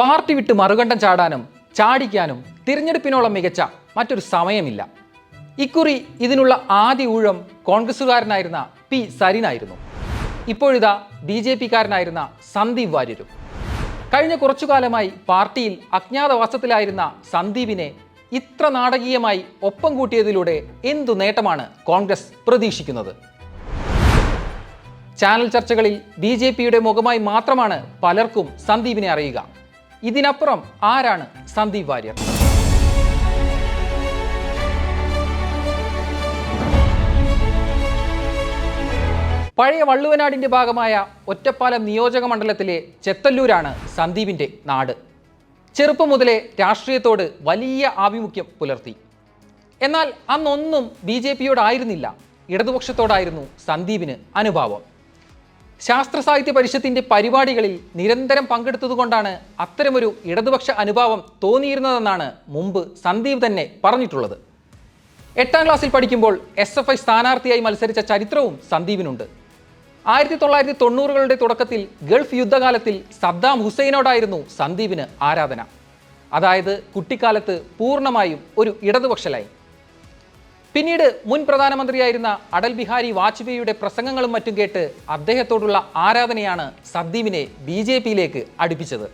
Party വിട്ട് മറുകണ്ഠം ചാടാനും ചാടിക്കാനും തിരഞ്ഞെടുപ്പിനോളം മികച്ച മറ്റൊരു സമയമില്ല. ഇക്കുറി ഇതിനുള്ള ആദ്യ ഊഴം കോൺഗ്രസുകാരനായിരുന്ന പി സരിനായിരുന്നു. ഇപ്പോഴിതാ ബി ജെ പിക്കാരനായിരുന്ന സന്ദീപ് വാര്യരും. കഴിഞ്ഞ കുറച്ചു കാലമായി പാർട്ടിയിൽ അജ്ഞാതവാസത്തിലായിരുന്ന സന്ദീപിനെ ഇത്ര നാടകീയമായി ഒപ്പം കൂട്ടിയതിലൂടെ എന്തു നേട്ടമാണ് കോൺഗ്രസ് പ്രതീക്ഷിക്കുന്നത്? ചാനൽ ചർച്ചകളിൽ ബി ജെ പിയുടെ മുഖമായി മാത്രമാണ് പലർക്കും സന്ദീപിനെ അറിയുക. ഇതിനപ്പുറം ആരാണ് സന്ദീപ് വാര്യർ? പഴയ വള്ളുവനാടിന്റെ ഭാഗമായ ഒറ്റപ്പാലം നിയോജക മണ്ഡലത്തിലെ ചെത്തല്ലൂരാണ് സന്ദീപിന്റെ നാട്. ചെറുപ്പം മുതലേ രാഷ്ട്രീയത്തോട് വലിയ ആഭിമുഖ്യം പുലർത്തി. എന്നാൽ അന്നൊന്നും ബി ജെ പിയോടായിരുന്നില്ല. ഇടതുപക്ഷത്തോടായിരുന്നു സന്ദീപിന് അനുഭാവം. ശാസ്ത്ര സാഹിത്യ പരിഷത്തിന്റെ പരിപാടികളിൽ നിരന്തരം പങ്കെടുത്തതുകൊണ്ടാണ് അത്തരമൊരു ഇടതുപക്ഷ അനുഭാവം തോന്നിയിരുന്നതെന്നാണ് മുമ്പ് സന്ദീപ് തന്നെ പറഞ്ഞിട്ടുള്ളത്. എട്ടാം ക്ലാസ്സിൽ പഠിക്കുമ്പോൾ എസ് എഫ് ഐ സ്ഥാനാർത്ഥിയായി മത്സരിച്ച ചരിത്രവും സന്ദീപിനുണ്ട്. ആയിരത്തി തൊള്ളായിരത്തി തൊണ്ണൂറുകളുടെ തുടക്കത്തിൽ ഗൾഫ് യുദ്ധകാലത്തിൽ സദ്ദാം ഹുസൈനോടായിരുന്നു സന്ദീപിന് ആരാധന. അതായത് കുട്ടിക്കാലത്ത് പൂർണമായും ഒരു ഇടതുപക്ഷ ലൈൻ. പിന്നീട് മുൻ പ്രധാനമന്ത്രിയായിരുന്ന അടൽ ബിഹാരി വാജ്പേയിയുടെ പ്രസംഗങ്ങളും മറ്റും കേട്ട് അദ്ദേഹത്തോടുള്ള ആരാധനയാണ് സദ്ദീപിനെ ബി ജെ പിയിലേക്ക് അടുപ്പിച്ചത്.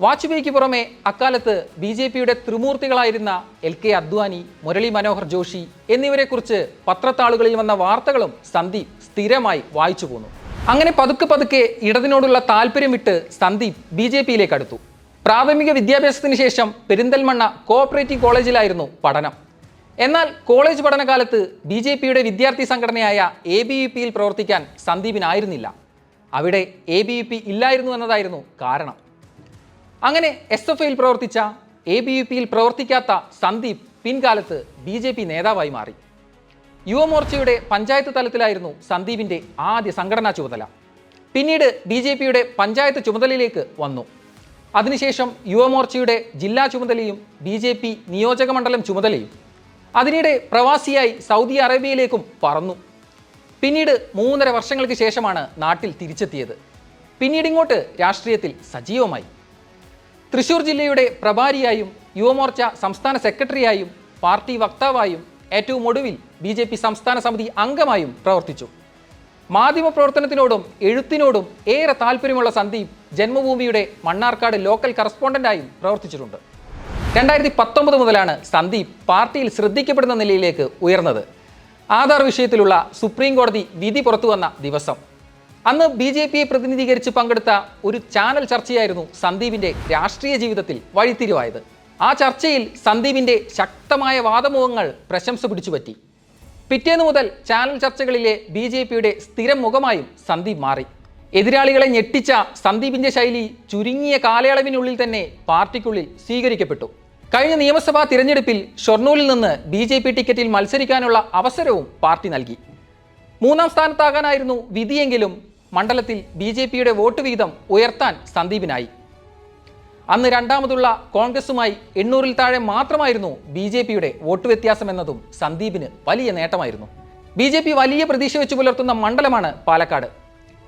വാജ്പേയിക്ക് പുറമെ അക്കാലത്ത് ബി ജെ പിയുടെ ത്രിമൂർത്തികളായിരുന്ന എൽ കെ അദ്വാനി മുരളി മനോഹർ ജോഷി എന്നിവരെക്കുറിച്ച് പത്രത്താളുകളിൽ വന്ന വാർത്തകളും സന്ദീപ് സ്ഥിരമായി വായിച്ചു പോന്നു. അങ്ങനെ പതുക്കെ പതുക്കെ ഇടതിനോടുള്ള താല്പര്യം വിട്ട് സന്ദീപ് ബി ജെ പിയിലേക്ക് അടുത്തു. പ്രാഥമിക വിദ്യാഭ്യാസത്തിന് ശേഷം പെരിന്തൽമണ്ണ കോഓപ്പറേറ്റീവ് കോളേജിലായിരുന്നു പഠനം. എന്നാൽ കോളേജ് പഠനകാലത്ത് ബി ജെ പിയുടെ വിദ്യാർത്ഥി സംഘടനയായ എ ബി യു പിയിൽ പ്രവർത്തിക്കാൻ സന്ദീപിനായിരുന്നില്ല. അവിടെ എ ബി യു പി ഇല്ലായിരുന്നു എന്നതായിരുന്നു കാരണം. അങ്ങനെ എസ് എഫ് ഐയിൽ പ്രവർത്തിച്ച എ ബി യു പിയിൽ പ്രവർത്തിക്കാത്ത സന്ദീപ് പിൻകാലത്ത് ബി ജെ പി നേതാവായി മാറി. യുവമോർച്ചയുടെ പഞ്ചായത്ത് തലത്തിലായിരുന്നു സന്ദീപിന്റെ ആദ്യ സംഘടനാ ചുമതല. പിന്നീട് ബി ജെ പിയുടെ പഞ്ചായത്ത് ചുമതലയിലേക്ക് വന്നു. അതിനുശേഷം യുവമോർച്ചയുടെ ജില്ലാ ചുമതലയും ബി ജെ പി നിയോജക മണ്ഡലം ചുമതലയും അതിനിടെ പ്രവാസിയായി സൗദി അറേബ്യയിലേക്കും പറന്നു. പിന്നീട് മൂന്നര വർഷങ്ങൾക്ക് ശേഷമാണ് നാട്ടിൽ തിരിച്ചെത്തിയത്. പിന്നീട് ഇങ്ങോട്ട് രാഷ്ട്രീയത്തിൽ സജീവമായി. തൃശൂർ ജില്ലയുടെ പ്രഭാരിയായും യുവമോർച്ച സംസ്ഥാന സെക്രട്ടറിയായും പാർട്ടി വക്താവായും ഏറ്റവും ഒടുവിൽ ബി ജെ പി സംസ്ഥാന സമിതി അംഗമായും പ്രവർത്തിച്ചു. മാധ്യമ മാധ്യമപ്രവർത്തനത്തിനോടും എഴുത്തിനോടും ഏറെ താല്പര്യമുള്ള സന്ദീപ് ജന്മഭൂമിയുടെ മണ്ണാർക്കാട് ലോക്കൽ കറസ്പോണ്ടന്റായും പ്രവർത്തിച്ചിട്ടുണ്ട്. രണ്ടായിരത്തി പത്തൊമ്പത് മുതലാണ് സന്ദീപ് പാർട്ടിയിൽ ശ്രദ്ധിക്കപ്പെടുന്ന നിലയിലേക്ക് ഉയർന്നത്. ആധാർ വിഷയത്തിലുള്ള സുപ്രീം കോടതി വിധി പുറത്തു വന്ന ദിവസം. അന്ന് ബി ജെ പിയെ പ്രതിനിധീകരിച്ച് പങ്കെടുത്ത ഒരു ചാനൽ ചർച്ചയായിരുന്നു സന്ദീപിന്റെ രാഷ്ട്രീയ ജീവിതത്തിൽ വഴിത്തിരിവായത്. ആ ചർച്ചയിൽ സന്ദീപിന്റെ ശക്തമായ വാദമുഖങ്ങൾ പ്രശംസ പിടിച്ചുപറ്റി പിറ്റേന്ന് മുതൽ ചാനൽ ചർച്ചകളിലെ ബി ജെ പിയുടെ സ്ഥിരം മുഖമായും സന്ദീപ് മാറി. എതിരാളികളെ ഞെട്ടിച്ച സന്ദീപിന്റെ ശൈലി ചുരുങ്ങിയ കാലയളവിനുള്ളിൽ തന്നെ പാർട്ടിക്കുള്ളിൽ സ്വീകരിക്കപ്പെട്ടു. കഴിഞ്ഞ നിയമസഭാ തിരഞ്ഞെടുപ്പിൽ ഷൊർണൂരിൽ നിന്ന് ബി ജെ പി ടിക്കറ്റിൽ മത്സരിക്കാനുള്ള അവസരവും പാർട്ടി നൽകി. മൂന്നാം സ്ഥാനത്താകാനായിരുന്നു വിധിയെങ്കിലും മണ്ഡലത്തിൽ ബി ജെ പിയുടെ വോട്ട് വീതം ഉയർത്താൻ സന്ദീപിനായി. അന്ന് രണ്ടാമതുള്ള കോൺഗ്രസുമായി എണ്ണൂറിൽ താഴെ മാത്രമായിരുന്നു ബി ജെ പിയുടെ വോട്ട് വ്യത്യാസം എന്നതും സന്ദീപിന് വലിയ നേട്ടമായിരുന്നു. ബി ജെ പി വലിയ പ്രതീക്ഷ വെച്ച് പുലർത്തുന്ന മണ്ഡലമാണ് പാലക്കാട്.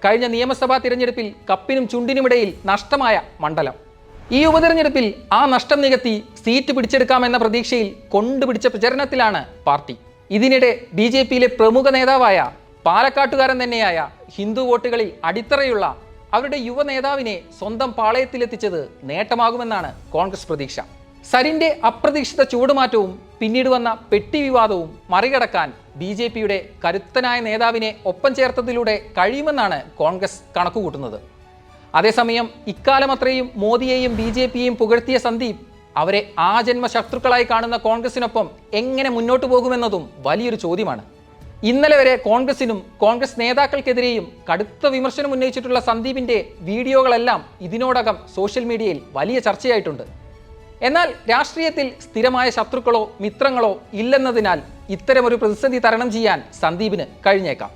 കഴിഞ്ഞ നിയമസഭാ തിരഞ്ഞെടുപ്പിൽ കപ്പിനും ചുണ്ടിനുമിടയിൽ നഷ്ടമായ മണ്ഡലം. ഈ ഉപതെരഞ്ഞെടുപ്പിൽ ആ നഷ്ടം നികത്തി സീറ്റ് പിടിച്ചെടുക്കാമെന്ന പ്രതീക്ഷയിൽ കൊണ്ടുപിടിച്ച പ്രചരണത്തിലാണ് പാർട്ടി. ഇതിനിടെ ബി ജെ പിയിലെ പ്രമുഖ നേതാവായ പാലക്കാട്ടുകാരൻ തന്നെയായ ഹിന്ദു വോട്ടുകളിൽ അടിത്തറയുള്ള അവരുടെ യുവ നേതാവിനെ സ്വന്തം പാളയത്തിലെത്തിച്ചത് നേട്ടമാകുമെന്നാണ് കോൺഗ്രസ് പ്രതീക്ഷ. സരിന്റെ അപ്രതീക്ഷിത ചൂടുമാറ്റവും പിന്നീട് വന്ന പെട്ടി വിവാദവും മറികടക്കാൻ ബി ജെ പിയുടെ കരുത്തനായ നേതാവിനെ ഒപ്പം ചേർത്തതിലൂടെ കഴിയുമെന്നാണ് കോൺഗ്രസ് കണക്കുകൂട്ടുന്നത്. അതേസമയം ഇക്കാലം അത്രയും മോദിയെയും ബി ജെ പിയെയും പുകഴ്ത്തിയ സന്ദീപ് അവരെ ആ ജന്മ ശത്രുക്കളായി കാണുന്ന കോൺഗ്രസിനൊപ്പം എങ്ങനെ മുന്നോട്ട് പോകുമെന്നതും വലിയൊരു ചോദ്യമാണ്. ഇന്നലെ വരെ കോൺഗ്രസിനും കോൺഗ്രസ് നേതാക്കൾക്കെതിരെയും കടുത്ത വിമർശനം ഉന്നയിച്ചിട്ടുള്ള സന്ദീപിന്റെ വീഡിയോകളെല്ലാം ഇതിനോടകം സോഷ്യൽ മീഡിയയിൽ വലിയ ചർച്ചയായിട്ടുണ്ട്. എന്നാൽ രാഷ്ട്രീയത്തിൽ സ്ഥിരമായ ശത്രുക്കളോ മിത്രങ്ങളോ ഇല്ലെന്നതിനാൽ ഇത്തരമൊരു പ്രതിസന്ധി തരണം ചെയ്യാൻ സന്ദീപിന് കഴിഞ്ഞേക്കാം.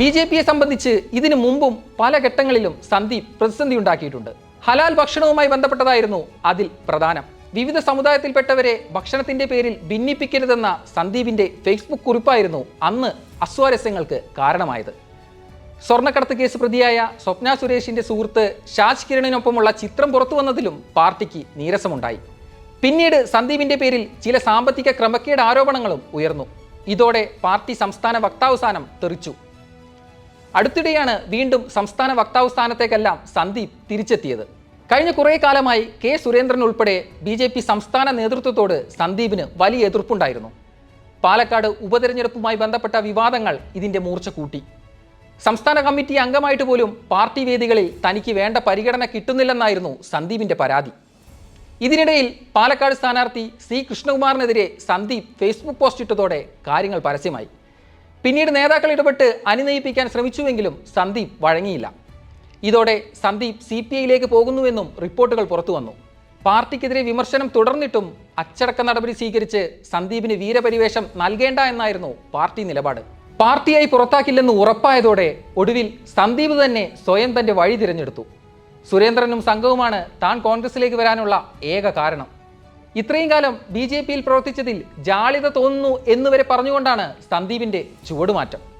ബി ജെ പിയെ സംബന്ധിച്ച് ഇതിനു മുമ്പും പല ഘട്ടങ്ങളിലും സന്ദീപ് പ്രതിസന്ധി ഉണ്ടാക്കിയിട്ടുണ്ട്. ഹലാൽ ഭക്ഷണവുമായി ബന്ധപ്പെട്ടതായിരുന്നു അതിൽ പ്രധാനം. വിവിധ സമുദായത്തിൽപ്പെട്ടവരെ ഭക്ഷണത്തിന്റെ പേരിൽ ഭിന്നിപ്പിക്കരുതെന്ന സന്ദീപിന്റെ ഫേസ്ബുക്ക് കുറിപ്പായിരുന്നു അന്ന് അസ്വാരസ്യങ്ങൾക്ക് കാരണമായത്. സ്വർണക്കടത്ത് കേസ് പ്രതിയായ സ്വപ്ന സുരേഷിന്റെ സുഹൃത്ത് ഷാജ് കിരണിനൊപ്പമുള്ള ചിത്രം പുറത്തു വന്നതിലും പാർട്ടിക്ക് നീരസമുണ്ടായി. പിന്നീട് സന്ദീപിന്റെ പേരിൽ ചില സാമ്പത്തിക ക്രമക്കേട് ആരോപണങ്ങളും ഉയർന്നു. ഇതോടെ പാർട്ടി സംസ്ഥാന വക്താവസാനം തെറിച്ചു. അടുത്തിടെയാണ് വീണ്ടും സംസ്ഥാന വക്താവ് സ്ഥാനത്തേക്കെല്ലാം സന്ദീപ് തിരിച്ചെത്തിയത്. കഴിഞ്ഞ കുറേ കാലമായി കെ സുരേന്ദ്രൻ ഉൾപ്പെടെ ബി ജെ പി സംസ്ഥാന നേതൃത്വത്തോട് സന്ദീപിന് വലിയ എതിർപ്പുണ്ടായിരുന്നു. പാലക്കാട് ഉപതെരഞ്ഞെടുപ്പുമായി ബന്ധപ്പെട്ട വിവാദങ്ങൾ ഇതിന്റെ മൂർച്ച കൂട്ടി. സംസ്ഥാന കമ്മിറ്റി അംഗമായിട്ട് പോലും പാർട്ടി വേദികളിൽ തനിക്ക് വേണ്ട പരിഗണന കിട്ടുന്നില്ലെന്നായിരുന്നു സന്ദീപിന്റെ പരാതി. ഇതിനിടയിൽ പാലക്കാട് സ്ഥാനാർത്ഥി സി കൃഷ്ണകുമാറിനെതിരെ സന്ദീപ് ഫേസ്ബുക്ക് പോസ്റ്റ് ഇട്ടതോടെ കാര്യങ്ങൾ പരസ്യമായി. പിന്നീട് നേതാക്കൾ ഇടപെട്ട് അനുനയിപ്പിക്കാൻ ശ്രമിച്ചുവെങ്കിലും സന്ദീപ് വഴങ്ങിയില്ല. ഇതോടെ സന്ദീപ് സി പി ഐയിലേക്ക് പോകുന്നുവെന്നും റിപ്പോർട്ടുകൾ പുറത്തു വന്നു. പാർട്ടിക്കെതിരെ വിമർശനം തുടർന്നിട്ടും അച്ചടക്ക നടപടി സ്വീകരിച്ച് സന്ദീപിന് വീരപരിവേഷം നൽകേണ്ട എന്നായിരുന്നു പാർട്ടി നിലപാട്. പാർട്ടിയായി പുറത്താക്കില്ലെന്ന് ഉറപ്പായതോടെ ഒടുവിൽ സന്ദീപ് തന്നെ സ്വയം തന്റെ വഴി തിരഞ്ഞെടുത്തു. സുരേന്ദ്രനും സംഘവുമാണ് താൻ കോൺഗ്രസിലേക്ക് വരാനുള്ള ഏക കാരണം. ഇത്രയും കാലം ബി ജെ പിയിൽ പ്രവർത്തിച്ചതിൽ ജാളിത തോന്നുന്നു എന്നുവരെ പറഞ്ഞുകൊണ്ടാണ് സന്ദീപിന്റെ ചുവടുമാറ്റം.